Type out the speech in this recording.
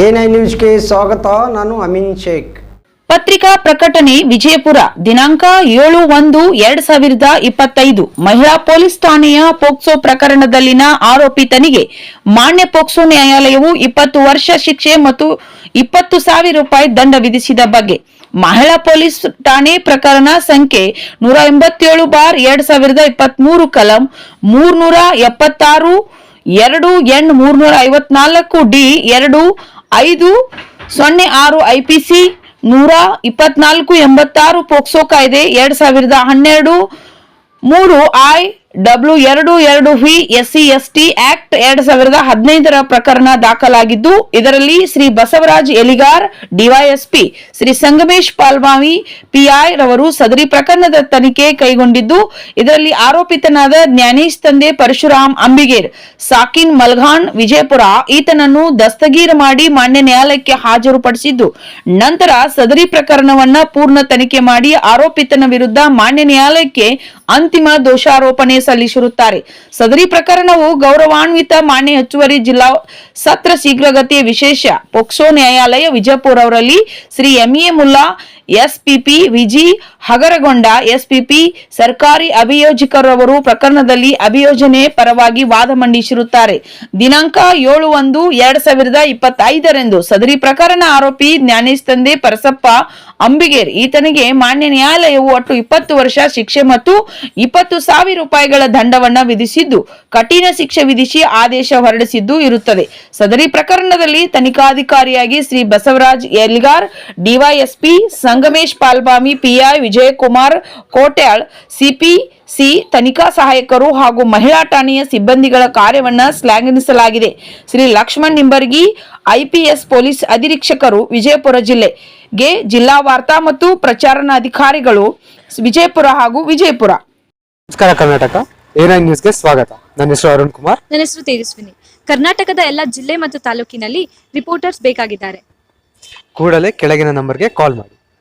ನ್ಯೂಸ್ಗೆ ಸ್ವಾಗತ, ನಾನು ಅಮಿನ್ ಶೇಖ್. ಪತ್ರಿಕಾ ಪ್ರಕಟಣೆ ವಿಜಯಪುರ, ದಿನಾಂಕ ಏಳು ಒಂದು ಎರಡ್ ಸಾವಿರದ ಇಪ್ಪತ್ತೈದು. ಮಹಿಳಾ ಪೊಲೀಸ್ ಠಾಣೆಯ ಪೋಕ್ಸೋ ಪ್ರಕರಣದಲ್ಲಿನ ಆರೋಪಿತನಿಗೆ ಮಾನ್ಯ ಪೋಕ್ಸೋ ನ್ಯಾಯಾಲಯವು ಇಪ್ಪತ್ತು ವರ್ಷ ಶಿಕ್ಷೆ ಮತ್ತು ಇಪ್ಪತ್ತು ಸಾವಿರ ರೂಪಾಯಿ ದಂಡ ವಿಧಿಸಿದ ಬಗ್ಗೆ. ಮಹಿಳಾ ಪೊಲೀಸ್ ಠಾಣೆ ಪ್ರಕರಣ ಸಂಖ್ಯೆ ನೂರ ಎಂಬತ್ತೇಳು ಬಾರ್ ಎರಡ್ ಸಾವಿರದ ಇಪ್ಪತ್ಮೂರು, ಕಲಂ ಮೂರ್ನೂರ ಎಪ್ಪತ್ತಾರು, ಎರಡು ಎನ್ ಮೂರ್ನೂರ ಐವತ್ನಾಲ್ಕು ಡಿ ಎರಡು ಐದು ಸೊನ್ನೆ ಆರು ಐಪಿಸಿ ನೂರ ಇಪ್ಪತ್ನಾಲ್ಕು ಎಂಬತ್ತಾರು ಪೋಕ್ಸೋ ಕಾಯ್ದೆ ಎರಡ್ ಸಾವಿರದ ಹನ್ನೆರಡು ಮೂರು ಐ ಡಬ್ಲ್ಯೂ ಎರಡು ಎರಡು ವಿ ಎಸ್ಸಿ ಎಸ್ಟಿ ಆಕ್ಟ್ ಎರಡ್ ಸಾವಿರದ ಹದಿನೈದರ ಪ್ರಕರಣ ದಾಖಲಾಗಿದ್ದು, ಇದರಲ್ಲಿ ಶ್ರೀ ಬಸವರಾಜ್ ಎಲಿಗಾರ್ ಡಿವೈಎಸ್ಪಿ ಶ್ರೀ ಸಂಗಮೇಶ್ ಪಾಲ್ಮಾವಿ ಪಿಐ ರವರು ಸದರಿ ಪ್ರಕರಣದ ತನಿಖೆ ಕೈಗೊಂಡಿದ್ದು, ಇದರಲ್ಲಿ ಆರೋಪಿತನಾದ ಜ್ಞಾನೇಶ್ ತಂದೆ ಪರಶುರಾಮ್ ಅಂಬಿಗೇರ್, ಸಾಕಿನ್ ಮಲ್ಘಾನ್ ವಿಜಯಪುರ ಈತನನ್ನು ದಸ್ತಗೀರು ಮಾಡಿ ಮಾನ್ಯ ನ್ಯಾಯಾಲಯಕ್ಕೆ ಹಾಜರುಪಡಿಸಿದ್ದು. ನಂತರ ಸದರಿ ಪ್ರಕರಣವನ್ನ ಪೂರ್ಣ ತನಿಖೆ ಮಾಡಿ ಆರೋಪಿತನ ವಿರುದ್ಧ ಮಾನ್ಯ ನ್ಯಾಯಾಲಯಕ್ಕೆ ಅಂತಿಮ ದೋಷಾರೋಪಣೆ ಸಲ್ಲಿಸಿರುತ್ತಾರೆ. ಸದರಿ ಪ್ರಕರಣವು ಗೌರವಾನ್ವಿತ ಮಾನ್ಯ ಹೆಚ್ಚುವರಿ ಜಿಲ್ಲಾ ಸತ್ರ ಶೀಘ್ರಗತಿಯ ವಿಶೇಷ. ಪೊಕ್ಸೋ ನ್ಯಾಯಾಲಯ ವಿಜಯಪುರ ಅವರಲ್ಲಿ Shri MA Mulla SPP VG Hagaragonda SPP ಸರ್ಕಾರಿ ಅಭಿಯೋಜಕರವರು ಪ್ರಕರಣದಲ್ಲಿ ಅಭಿಯೋಜನೆ ಪರವಾಗಿ ವಾದ ಮಂಡಿಸಿರುತ್ತಾರೆ. ದಿನಾಂಕ ಏಳು ಒಂದು ಎರಡ್ ಸಾವಿರದ ಇಪ್ಪತ್ತೈದರಂದು ಸದರಿ ಪ್ರಕರಣ ಆರೋಪಿ ಜ್ಞಾನೇಶ್ ತಂದೆ ಪರಸಪ್ಪ ಅಂಬಿಗೇರ್ ಈತನಿಗೆ ಮಾನ್ಯ ನ್ಯಾಯಾಲಯವು ಒಟ್ಟು ಇಪ್ಪತ್ತು ವರ್ಷ ಶಿಕ್ಷೆ ಮತ್ತು ಇಪ್ಪತ್ತು ಸಾವಿರ ರೂಪಾಯಿಗಳ ದಂಡವನ್ನ ವಿಧಿಸಿದ್ದು, ಕಠಿಣ ಶಿಕ್ಷೆ ವಿಧಿಸಿ ಆದೇಶ ಹೊರಡಿಸಿದ್ದು ಇರುತ್ತದೆ. ಸದರಿ ಪ್ರಕರಣದಲ್ಲಿ ತನಿಖಾಧಿಕಾರಿಯಾಗಿ Shri Basavaraj Elgar, DYSP Sangamesh Palbami PI Vijayakumar Kotyal CP C ತನಿಖಾ ಸಹಾಯಕರು ಹಾಗೂ ಮಹಿಳಾ ಠಾಣೆಯ ಸಿಬ್ಬಂದಿಗಳ ಕಾರ್ಯವನ್ನ ಶ್ಲಾಘಿಸಲಾಗಿದೆ. ಶ್ರೀ ಲಕ್ಷ್ಮಣ್ ನಿಂಬರ್ಗಿ ಐಪಿಎಸ್ ಪೊಲೀಸ್ ಅಧಿರೀಕ್ಷಕರು ವಿಜಯಪುರ ಜಿಲ್ಲೆಗೆ ಜಿಲ್ಲಾ ವಾರ್ತಾ ಮತ್ತು ಪ್ರಚಾರಣಾಧಿಕಾರಿಗಳು ವಿಜಯಪುರ ಹಾಗೂ ವಿಜಯಪುರ. ನಮಸ್ಕಾರ ಕರ್ನಾಟಕ ಏನೈನ್ ನ್ಯೂಸ್ಗೆ ಸ್ವಾಗತ. ನನ್ನ ಹೆಸರು ಅರುಣ್ ಕುಮಾರ್. ನನ್ನ ಹೆಸರು ತೇಜಸ್ವಿನಿ. ಕರ್ನಾಟಕದ ಎಲ್ಲ ಜಿಲ್ಲೆ ಮತ್ತು ತಾಲೂಕಿನಲ್ಲಿ ರಿಪೋರ್ಟರ್ಸ್ ಬೇಕಾಗಿದ್ದಾರೆ. ಕೂಡಲೇ ಕೆಳಗಿನ ನಂಬರ್ಗೆ ಕಾಲ್ ಮಾಡಿ.